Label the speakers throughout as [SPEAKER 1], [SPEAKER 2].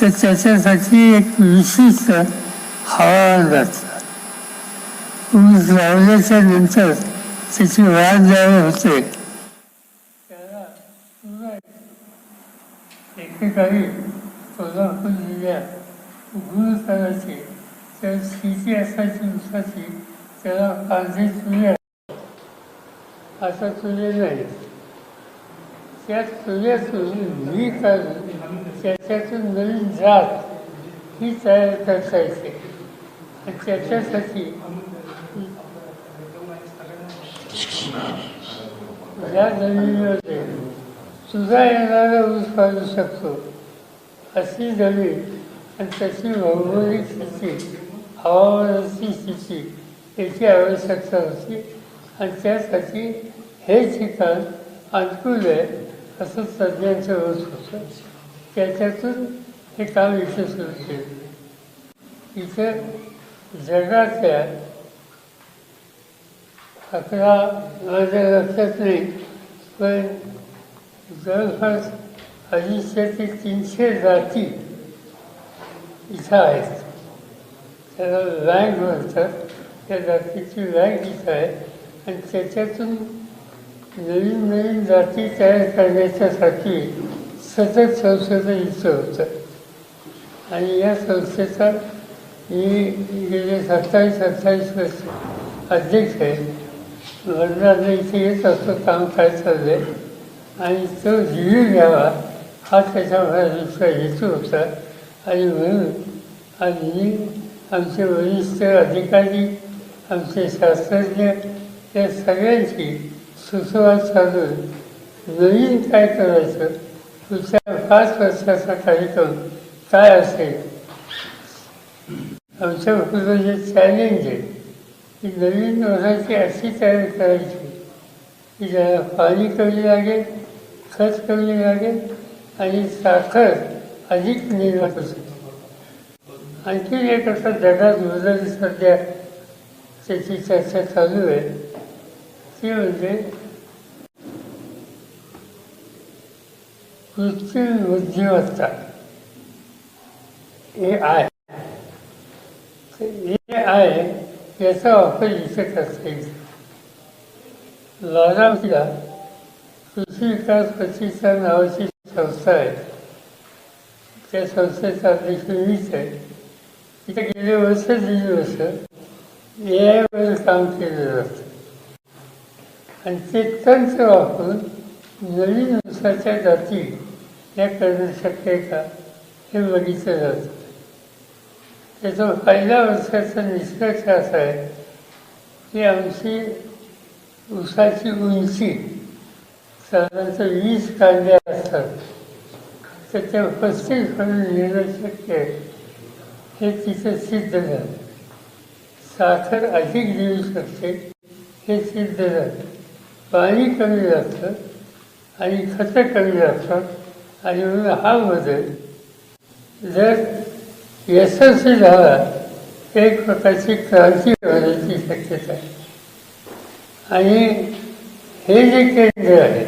[SPEAKER 1] तर त्याच्यासाठी एक विशिष्ट हवामान लागतं ऊस लावल्याच्या नंतर त्याची वाढ जेव्हा होते त्याला एकेकाळी सोलापूर जिल्ह्यात गुळ तर स्थिती असायची ऊसाची त्याला कांदे चुले असा चुले नाही त्या चुल्यातून मी काढून त्याच्यातून नवीन जात ही तयार करता येते आणि त्याच्यासाठी या जमिनीमध्ये सुद्धा येणारा ऊस काढू शकतो अशी जमीन आणि त्याची भौगोलिक स्थिती हवामानाची स्थिती याची आवश्यकता होती. आणि त्यासाठी हे ठिकाण अनुकूल आहे असं तज्ज्ञांचं मत होतं. त्याच्यातून हे काम इथे सुरू इथं जगातल्या अकरा माझ्या लक्षात नाही पण जवळपास अडीचशे ते तीनशे जाती इथं आहेत. त्याला रँक म्हणतात. त्या जातीची रँक इथं आहे. आणि त्याच्यातून नवीन नवीन जाती तयार करण्याच्यासाठी सतत संस्थेचं इथं होतं आणि या संस्थेचा मी गेले सत्तावीस अठ्ठावीस वर्ष अध्यक्ष आहे. वडिलांना इथे येत असतो काम काय चाललं आहे आणि तो जीव घ्यावा हा त्याच्यामध्ये दुसरा हेतू होता. आणि म्हणून आज मी आमचे वरिष्ठ अधिकारी आमचे शास्त्रज्ञ या सगळ्यांशी सुसंवाद साधून नवीन काय करायचं दुसऱ्या पाच वर्षाचा कार्यक्रम काय असेल आमच्या पुढं जे चॅलेंज आहे. की नवीन वर्षाची अशी तयारी करायची की ज्याला पाणी कमी लागेल खत कमी लागेल आणि साखर अधिक निर्माण असेल आणखी एक असं जगात बदल सध्या त्याची चर्चा चालू आहे. ती म्हणजे कृत्रिम बुद्धिमत्ता ए आय. ए आय याचा वापर इथे करता येईल. बारामतीला कृषी विकास प्रतिष्ठान नावाची संस्था आहे. त्या संस्थेचा अध्यक्ष मीच आहे. तिथे गेले वर्ष दीड वर्ष ए आयवर काम केलं जातं आणि ते तंत्र वापरून नवीन वर्षाच्या जाती हे करणं शक्य आहे का? हे बघितलं जातं त्याचा पहिल्या वर्षाचा निष्कर्ष असा आहे की आमची ऊसाची उंची साधारणतः वीस कांद्या असतात. तर त्या पस्तीस करून नेणं शक्य आहे. हे तिथं सिद्ध झालं. साखर अधिक देऊ शकते हे सिद्ध झालं. पाणी कमी जातं आणि खतं कमी लागतात आणि म्हणून हा बदल जर यशस्वी झाला एक प्रकारची क्रांती होण्याची शक्यता आहे. आणि हे जे केंद्र आहे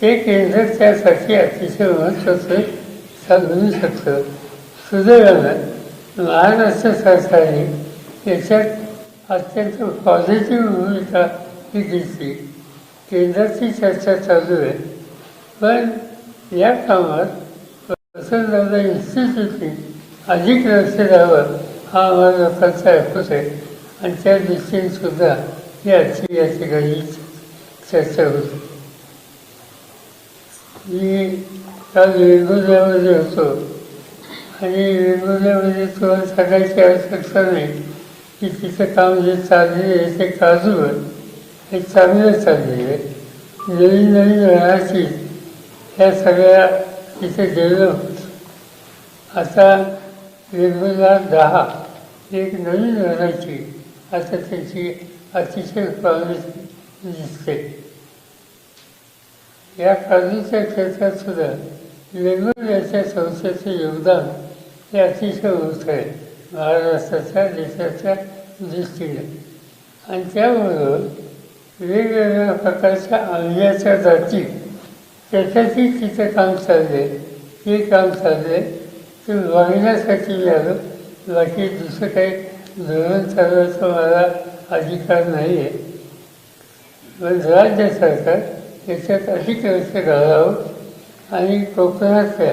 [SPEAKER 1] ते केंद्र त्यासाठी अतिशय महत्त्वाचं साधू शकतं. सुदैवानं महाराष्ट्र सरकारने याच्यात अत्यंत पॉझिटिव्ह भूमिका ही घेतली. केंद्राची चर्चा चालू आहे. पण या कामात वसंतदादा इन्स्टिट्यूटने अधिक लक्ष द्यावं हा आम्हाला लोकांचा ऐकूच आहे. आणि त्या दृष्टीने सुद्धा ही आजची या ठिकाणी चर्चा होती. मी काल वेगवेगळ्यामध्ये होतो. आणि वेगवेगळ्यामध्ये तुम्हाला सांगायची आवश्यकता नाही की तिचं काम जे चाललेलं आहे ते काजूवर हे चांगलं चाललेलं आहे. नवीन नवीन राहायची त्या सगळ्या तिथे डेव्हलप होत. आता वेगवेगळ्या दहा एक नवीन घराची आता त्याची अतिशय प्रॉमिस दिसते. या काळजीच्या क्षेत्रात सुद्धा वेगवेगळ्या संस्थेचे योगदान हे अतिशय होत आहे. महाराष्ट्राच्या देशाच्या दृष्टीने. आणि त्यामुळं वेगवेगळ्या प्रकारच्या आंब्याच्या जाती त्याच्याशी तिचं काम चालले हे काम चालले ते बघण्यासाठी मी आलो बाकी दुसरं काही धोरण चालवायचा मला अधिकार नाही आहे पण राज्य सरकार याच्यात अधिक लक्ष घालावं आणि कोकणातल्या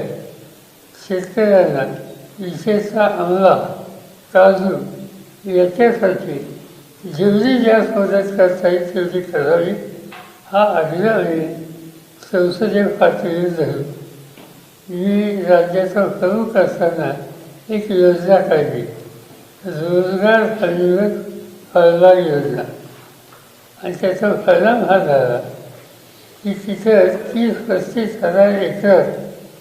[SPEAKER 1] शेतकऱ्यांना विशेषतः आमला काजू याच्यासाठी जेवढी जास्त मदत करता येईल तेवढी करावी. हा आग्रह आहे. संसदीय पातळीवर धरू मी राज्याचा प्रमुख असताना एक योजना काढली. रोजगार हमीवर फळबाग योजना. आणि त्याचा परिणाम हा झाला की तिथं तीस पस्तीस हजार एकर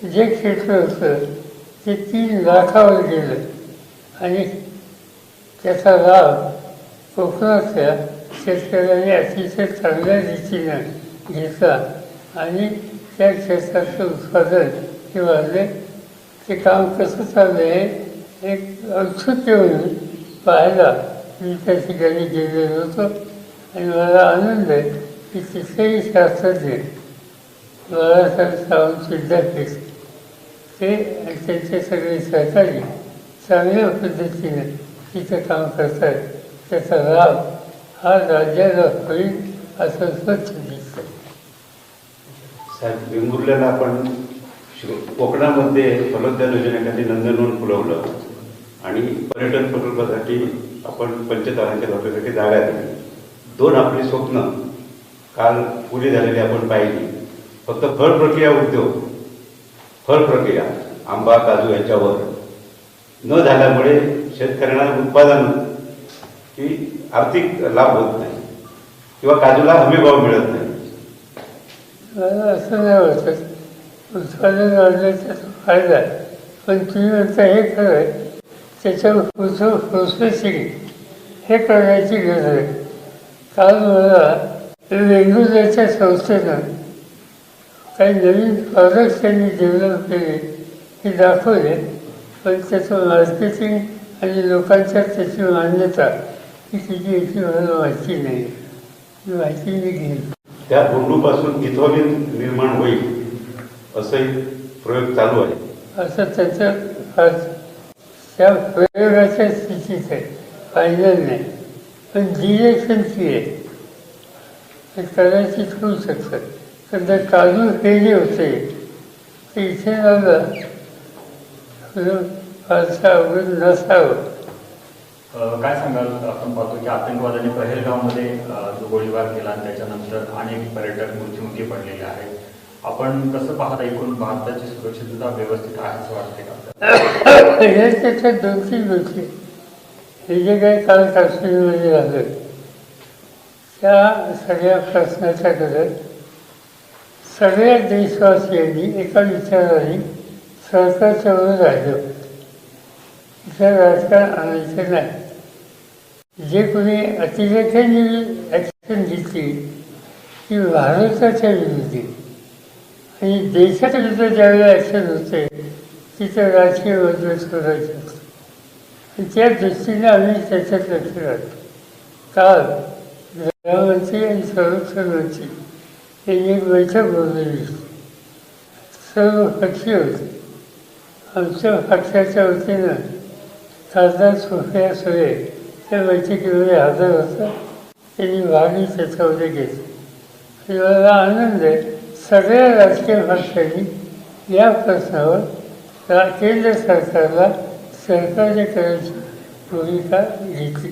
[SPEAKER 1] जे क्षेत्र होतं ते तीन लाखावर गेलं. आणि त्याचा लाभ कोकणातल्या शेतकऱ्यांनी अतिशय चांगल्या रीतीनं घेतला. आणि त्या क्षेत्राचं उत्पादन हे वाढले ते काम कसं चाललं आहे एक औत्सुक्य म्हणून पाहायला मी त्या ठिकाणी गेलेलो होतो. आणि मला आनंद आहे की तिथेही शास्त्रज्ञ बाळासाहेब सावंत विद्यापीठ ते त्यांचे सगळे सहकारी चांगल्या पद्धतीने तिथं काम करतात त्याचा लाभ हा राज्याला होईल असं स्वच्छ दिसतं
[SPEAKER 2] साहेब वेंगुर्ल्याला आपण शिव- कोकणामध्ये फलोद्यान योजनेखाली नंदनवन फुलवलं आणि पर्यटन प्रकल्पासाठी आपण पंचतारांच्या धोक्यासाठी जागा दिली. दोन आपली स्वप्न काल पुरी झालेली आपण पाहिली. फक्त फळ प्रक्रिया उद्योग फळ प्रक्रिया आंबा काजू याच्यावर न झाल्यामुळे शेतकऱ्यांना उत्पादन की आर्थिक लाभ होत नाही किंवा काजूला हमीभाव मिळत नाही.
[SPEAKER 1] असं नाही वाटत उत्पादन वाढल्याचा फायदा आहे पण तुम्ही म्हणता हे खरं आहे त्याच्यावर प्रोसेसिंग हे करण्याची गरज आहे. काल मला वेगवेगळ्याच्या संस्थेनं काही नवीन प्रॉडक्ट त्यांनी डेव्हलप केले हे दाखवले पण त्याचं मार्केटिंग आणि लोकांच्या त्याची मान्यता ही किती याची मला माहिती नाही ही माहिती मी घेईन
[SPEAKER 2] त्या बोंडूपासून इथोलिन निर्माण होईल असंही प्रयोग चालू आहे.
[SPEAKER 1] असं त्याचं त्या प्रयोगाच्या स्थितीत आहे. फायनल नाही. पण डिरेक्शनची आहे. ते कदाचित होऊ शकतं. कारण त्या काजू हे जे होते. ते इथे लावलं फारसं अवघड नसावं.
[SPEAKER 3] काय सांगाल? आपण पाहतो की आतंकवाद्यांनी पहेलगावमध्ये जो गोळीबार केला आणि त्याच्यानंतर अनेक पर्यटक मृत्युमुखी पडलेले आहेत. आपण कसं पाहता एकूण भारताची सुरक्षितता व्यवस्थित आहे असं वाटते का
[SPEAKER 1] हे त्याच्यात दोनशे गोष्टी हे जे काही काल काश्मीरमध्ये म्हणजे झालं त्या सगळ्या प्रश्नाच्याकडे सगळ्या देशवासियांनी एका विचाराने सरकारच्या राहिलं. इथं राजकारण आणायचं नाही. जे कोणी अतिरेक्याने ॲक्शन घेतली ती भारताच्या विरोधी आणि देशाच्या विरुद्ध ज्यावेळेला ॲक्शन होते तिथं राजकीय बदल करायचं आणि त्या दृष्टीने आम्ही त्याच्यात लक्ष राहतो काल गृहमंत्री आणि संरक्षण मंत्री यांनी एक बैठक बोलवली सर्व पक्षी होते. आमच्या पक्षाच्या वतीनं खासदार सोफिया सोये त्या बैठकीमध्ये हजर होतं त्यांनी वाणी त्याच्यामध्ये घेतली मला आनंद आहे सगळ्या राजकीय पक्षांनी या प्रश्नावर केंद्र सरकारला सहकार्य करायची भूमिका घेतली.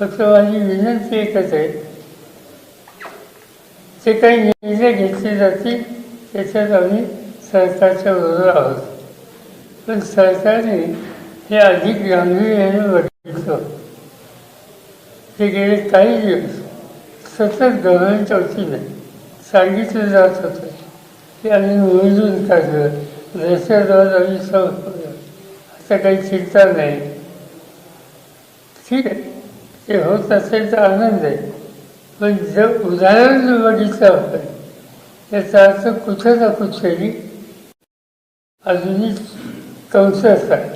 [SPEAKER 1] फक्त माझी विनंती एकच आहे जे काही निर्णय घेतले जातील त्याच्यात आम्ही सरकारच्या बरोबर आहोत. पण सरकारने हे अधिक गांभीर्याने बघितलं. ते गेले काही दिवस. सतत गव्हर्नमेंटच्या वतीने सांगितलं जात होतं. की आम्ही मोजून काढलं. दहशतवाद आम्ही संपवलं आता काही चिंता नाही. ठीक आहे. ते होत असेल तर आनंद आहे. पण जर उदाहरण जर बघितलं आपण त्याचा अर्थ कुठं ना कुठेही अजूनही कंस आहे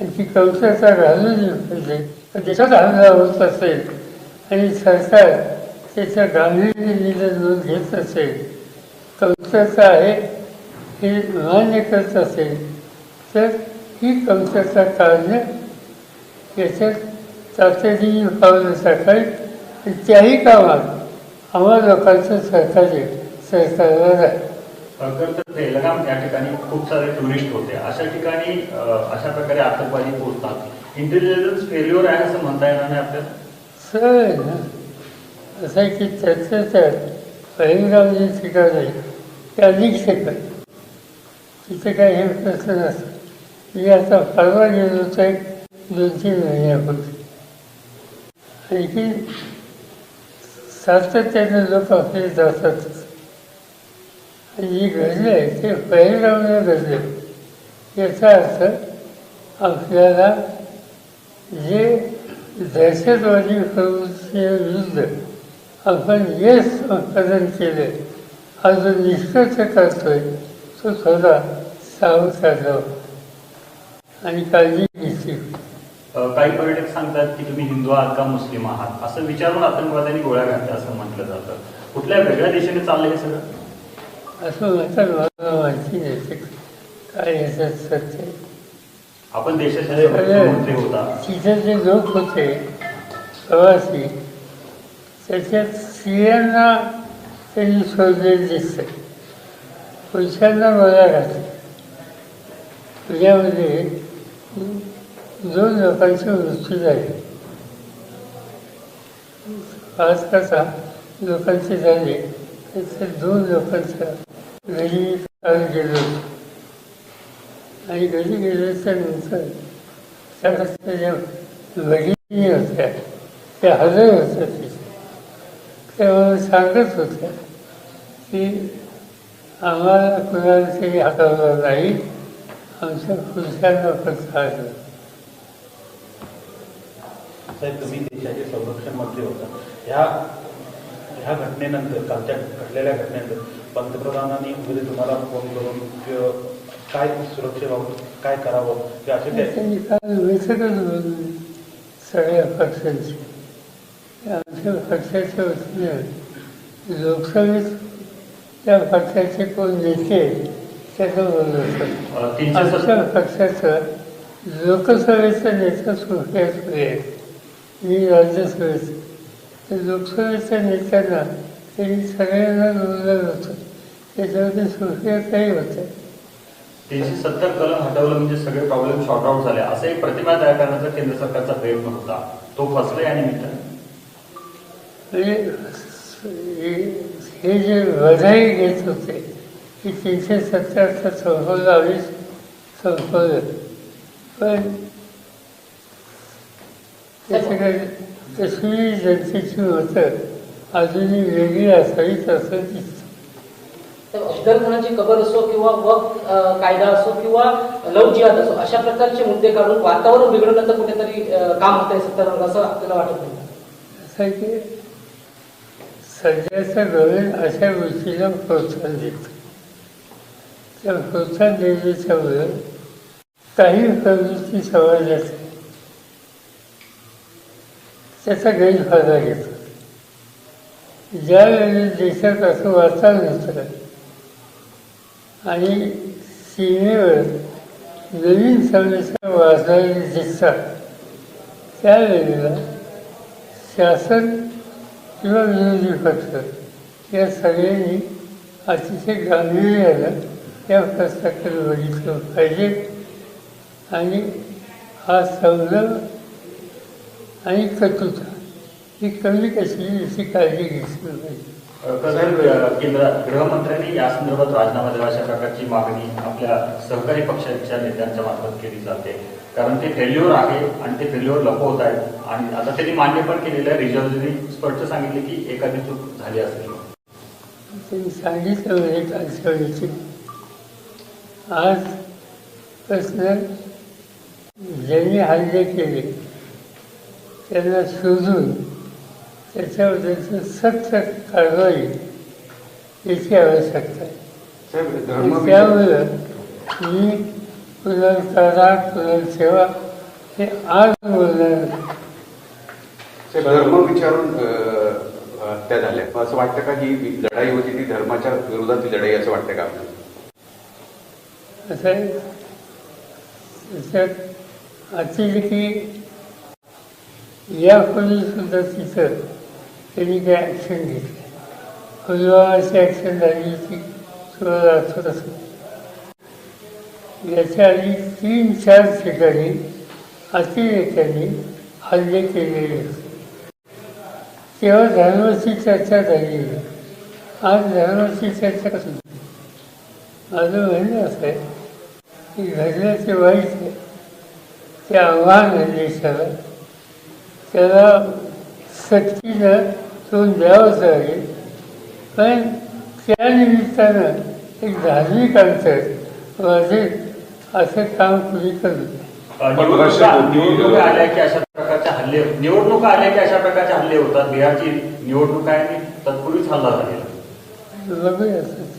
[SPEAKER 1] आणि ती कौशलता घालून पाहिजे देशात त्याच्यात होत असेल आणि सरकार त्याच्या गांभीर्याने नोंद घेत असेल कौशलता आहे हे मान्य करत असेल तर ही कमतरता काढणं याच्यात तातडीने पावलं टाकावी आणि त्याही कामात आम्हा लोकांचं सहकार्य सरकारला राहील
[SPEAKER 3] कर्तव्य लगाम या ठिकाणी खूप सारे टुरिस्ट होते. अशा ठिकाणी अशा प्रकारे आतंकवादी पोहोचतात. इंटेलिजन्स फेल्युअर आहे असं म्हणता येणार नाही आपल्याला?
[SPEAKER 1] सरळ आहे ना असं आहे की त्यातल्या त्यात पहिलगाव जे ठिकाण आहे. ते अधिक सेकंद तिथे काही हे प्रश्न नसतं मी आता परवा गेलो होतो एक दोन तीन महिन्यापूर्वी. आणखी सातत्याने लोक आपले जातात जी घडलं आहे ते पहिलगावने घडले याचा अर्थ आपल्याला जे दहशतवादी प्रवृत्तीच्या विरुद्ध आपण जे संपादन केले हा जो निष्कर्ष करतोय तो थोडा सावध साधावा आणि काळजी घेतली
[SPEAKER 3] काही पर्यटक सांगतात की तुम्ही हिंदू आहात का मुस्लिम आहात? असं विचारून आतंकवाद्यांनी गोळ्या घातल्या असं म्हटलं जातं. कुठल्या वेगळ्या दिशेने चाललंय हे सगळं?
[SPEAKER 1] असं म्हणतात मला माहिती नाही ते काय सत्य.
[SPEAKER 3] आपण देशाचे होता.
[SPEAKER 1] तिथे जे लोक होते प्रवासी त्याच्यात स्त्रियांना त्यांनी सोडलेलं दिसतं पुरुषांना मला घातलं तुझ्यामध्ये दोन लोकांचे मृत्यू झाले. पाच का सहा लोकांचे झाले. त्याच्यात दोन लोकांचा घरी काल गेलो आणि घरी गेल्याच्यानंतर त्याच्या ज्या भगिनी होत्या त्या हजर होत्या तिथे. त्या सांगत होत्या की आम्हाला कुणाला तरी हाताळलं नाही आमच्या पुरुषांना फक्त आलं
[SPEAKER 4] साहेब तुम्ही देशाचे संरक्षण मंत्री होता. या ह्या घटनेनंतर कालच्या घडलेल्या घटनेनंतर पंतप्रधानांनी वगैरे तुम्हाला फोन करून किंवा काय सुरक्षेबाबत काय करावं की असे ते
[SPEAKER 1] त्यांनी काल बैठकच सगळ्या पक्षांची आमच्या पक्षाच्या वतीने लोकसभेत त्या पक्षाचे कोण नेते त्याचं बोललं होतं आमच्या पक्षाचं लोकसभेचं नेता सुप्रिया सुळे आहे मी राज्यसभेचं लोकसभेच्या नेत्यांना त्यांनी सगळ्यांना बोललं होतं. त्याच्यामध्ये सुप्रिया काही होत्या
[SPEAKER 3] तीनशे सत्तर कलम हटवलं म्हणजे सगळे प्रॉब्लेम शॉर्ट आउट झाले. असं एक प्रतिमा तयार करण्याचा केंद्र सरकारचा प्रयत्न होता तो फसला या निमित्ताने
[SPEAKER 1] म्हणजे हे- जे बधाई घेत होते की तीनशे सत्तरचं संपवलं आम्ही संपवलं. पण त्याच्याकडे कश्मीरी जनतेची मतं अजूनही वेगळी असावीत असं दिसतं
[SPEAKER 5] अफजल खानाची कबर असो किंवा वक्फ अ, कायदा असो किंवा लव जिहाद असो अशा प्रकारचे मुद्दे काढून वातावरण बिघडवण्याचं कुठेतरी काम होत आहे सत्तारूढ असं आपल्याला वाटत नाही
[SPEAKER 1] असं आहे की सध्याचं गव्हर्न अशा गोष्टीला प्रोत्साहन देतं त्या प्रोत्साहन देण्याच्यामुळं काही प्रवृत्ती समाजात. त्याचा गैरफायदा घेतो. ज्यावेळी देशात असं वातावरण होतं आणि सीमेवर नवीन समस्या वाजणारे दिसतात त्यावेळेला शासन किंवा विरोधी पक्ष या सगळ्यांनी अतिशय गांभीर्यानं त्या प्रश्नाकडे बघितलं पाहिजे आणि हा संभ्रम आणि कटुता ही कमी कशी याची काळजी घेतली पाहिजे
[SPEAKER 3] साहेब केंद्र गृहमंत्र्यांनी या संदर्भात राजीनामा द्यावा अशा प्रकारची मागणी आपल्या सहकारी पक्षाच्या नेत्यांच्या मार्फत केली जाते. कारण ते फेल्युअर आहे आणि ते फेल्युअर लपवत आहेत. आणि आता त्यांनी मान्य पण केलेलं आहे. रिझर्व्हनी स्पष्ट सांगितले की एखादी चूक झाली असेल.
[SPEAKER 1] त्यांनी सांगितलं कालच्या वेळेची आज प्रश्न ज्यांनी हल्ले केले त्यांना शोधून त्याच्याबद्दलचं सक्त कारवाई याची आवश्यकता आहे.
[SPEAKER 2] धर्म
[SPEAKER 1] त्यामुळं मी पुनर्करा पुनर्सेवा हे आज बोलणार
[SPEAKER 6] धर्म विचारून हत्या झाल्या. मग असं वाटतं का ही लढाई होती ती धर्माच्या विरोधातली लढाई असं वाटतं का आपल्याला?
[SPEAKER 1] असं त्याच्यात अतिरेकी यापूर्वी सुद्धा तिथं त्यांनी काही ॲक्शन घेतली? पुलवामाची ॲक्शन झाली होती तुम्हाला आठवत असेल याच्या आधी तीन चार ठिकाणी अतिरेक्यांनी हल्ले केलेले होते. तेव्हा धर्माची चर्चा झाली. होती आज धर्माची चर्चा कसं माझं म्हणणं असं आहे की घडलं ते वाईट आहे. ते आव्हान आहे देशाला त्याला सक्तीनं तोंड द्यावंच लागेल. पण त्या निमित्तानं एक धार्मिक अंतर असं काम कुणी करू
[SPEAKER 3] निवडणुका आल्या की अशा प्रकारचे हल्ले निवडणुका आल्या की अशा प्रकारचे हल्ले होतात. बिहारची निवडणूक आहे आणि तत्पूर्वीच हल्ला झालेला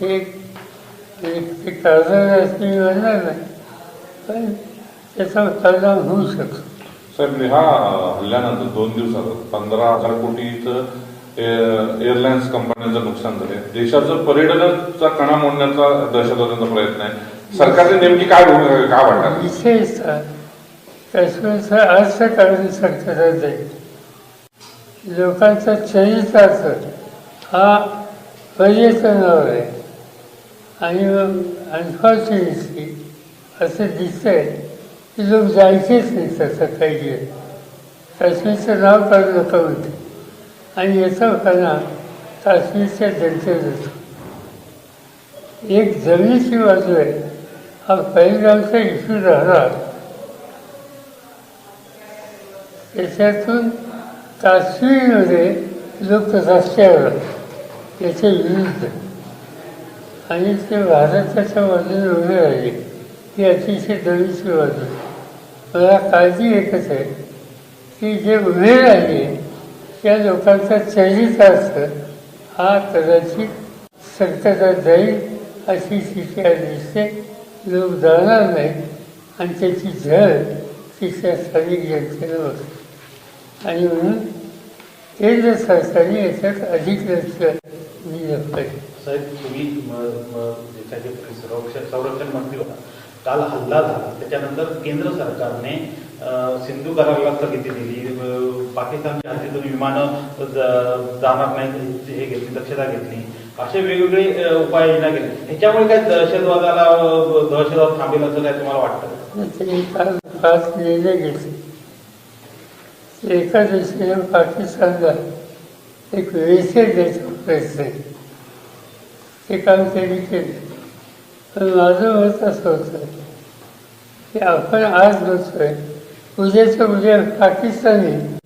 [SPEAKER 1] ते एक ते कर्जदार असं मी म्हणणार नाही. पण त्याचा परिणाम होऊ शकतो.
[SPEAKER 7] साहेब हा हल्ल्यानंतर दोन दिवसात पंधरा हजार कोटीचं एअरलाइन्स कंपन्यांचं नुकसान झालंय. देशाचं पर्यटनाचा कणा मोडण्याचा दहशतवाद्यांचा प्रयत्न आहे. सरकारने नेमकी काय भूमिका काय वाटणार
[SPEAKER 1] विशेषतः काश्मीरचं अर्थकारण शक्यता जाईल लोकांचा चरितार्थ हा पर्यटनावर आहे. आणि अनफॉर्च्युनेटली असं दिसतंय तिथून लोक जायचेच नाही तसं काही काश्मीरचं नाव काढू नका होते आणि याचा होताना काश्मीरच्या जनतेत होतो एक जमिनीची बाजू आहे हा पहिलगावचा इश्यू राहणार त्याच्यातून काश्मीरमध्ये लोक रस्त्यावर आहेत. याच्या विरुद्ध आणि ते भारताच्या बाजूने उभे राहिले ही। अतिशय दवीची बाजू आहे. मला काळजी एकच आहे. की जे उभे राहिले त्या लोकांचा चरित्र चरितार्थ हा कदाचित संकटात जाईल अशी स्थिती दिसते लोक जाणार नाही आणि त्याची झळ तिथल्या स्थानिक जनतेनं बघते आणि म्हणून केंद्र सरकारने याच्यात अधिक लक्ष दिलं पाहिजे
[SPEAKER 4] साहेब तुम्ही संरक्षण संरक्षण मंत्री होता. काल हल्ला झाला. त्याच्यानंतर केंद्र सरकारने सिंधू कराराला स्थगिती दिली. पाकिस्तानच्या हद्दीतून विमानं जाणार नाही हे घेतली दक्षता घेतली. असे वेगवेगळे उपाययोजना केली. ह्याच्यामुळे काय दहशतवादाला दहशतवाद थांबेल असं काय तुम्हाला वाटतं?
[SPEAKER 1] पाच निर्णय घेतले. एका दिवशीनं पाकिस्तानला एक वेळेचे द्यायचा प्रयत्न ते काम त्यांनी केलं. पण माझं मत असं होतं की आपण आज बसतोय उद्याचं उद्या पाकिस्तानी